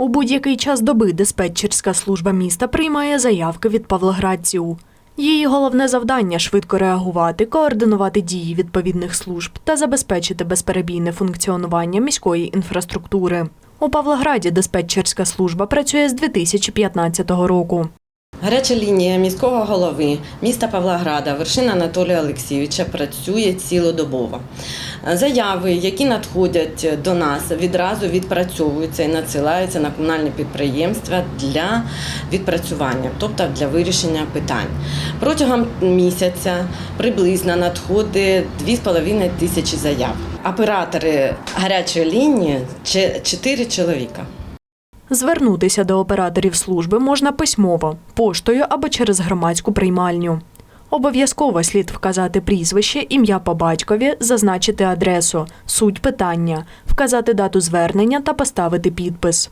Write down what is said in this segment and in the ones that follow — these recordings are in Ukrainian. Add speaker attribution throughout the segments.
Speaker 1: У будь-який час доби диспетчерська служба міста приймає заявки від павлоградців. Її головне завдання швидко реагувати, координувати дії відповідних служб та забезпечити безперебійне функціонування міської інфраструктури. У Павлограді диспетчерська служба працює з 2015 року.
Speaker 2: Гаряча лінія міського голови міста Павлограда Вершина Анатолія Олексійовича працює цілодобово. Заяви, які надходять до нас, відразу відпрацьовуються і надсилаються на комунальні підприємства для відпрацювання, тобто для вирішення питань. Протягом місяця приблизно надходить 2,5 тисячі заяв. Оператори гарячої лінії 4 чоловіка.
Speaker 1: Звернутися до операторів служби можна письмово, поштою або через громадську приймальню. Обов'язково слід вказати прізвище, ім'я по батькові, зазначити адресу, суть питання, вказати дату звернення та поставити підпис.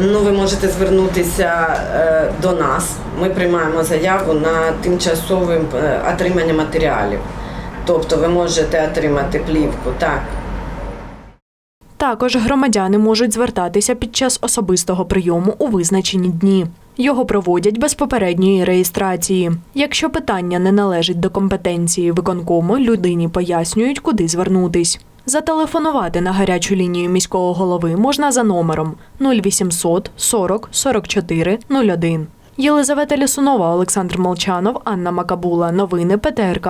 Speaker 2: Ну, ви можете звернутися е, до нас. Ми приймаємо заяву на тимчасове отримання матеріалів. Тобто ви можете отримати плівку, так.
Speaker 1: Також громадяни можуть звертатися під час особистого прийому у визначені дні. Його проводять без попередньої реєстрації. Якщо питання не належить до компетенції виконкому, людині пояснюють, куди звернутись. Зателефонувати на гарячу лінію міського голови можна за номером 0800 40 44 01. Єлизавета Лісунова, Олександр Молчанов, Анна Макабула. Новини ПТРК.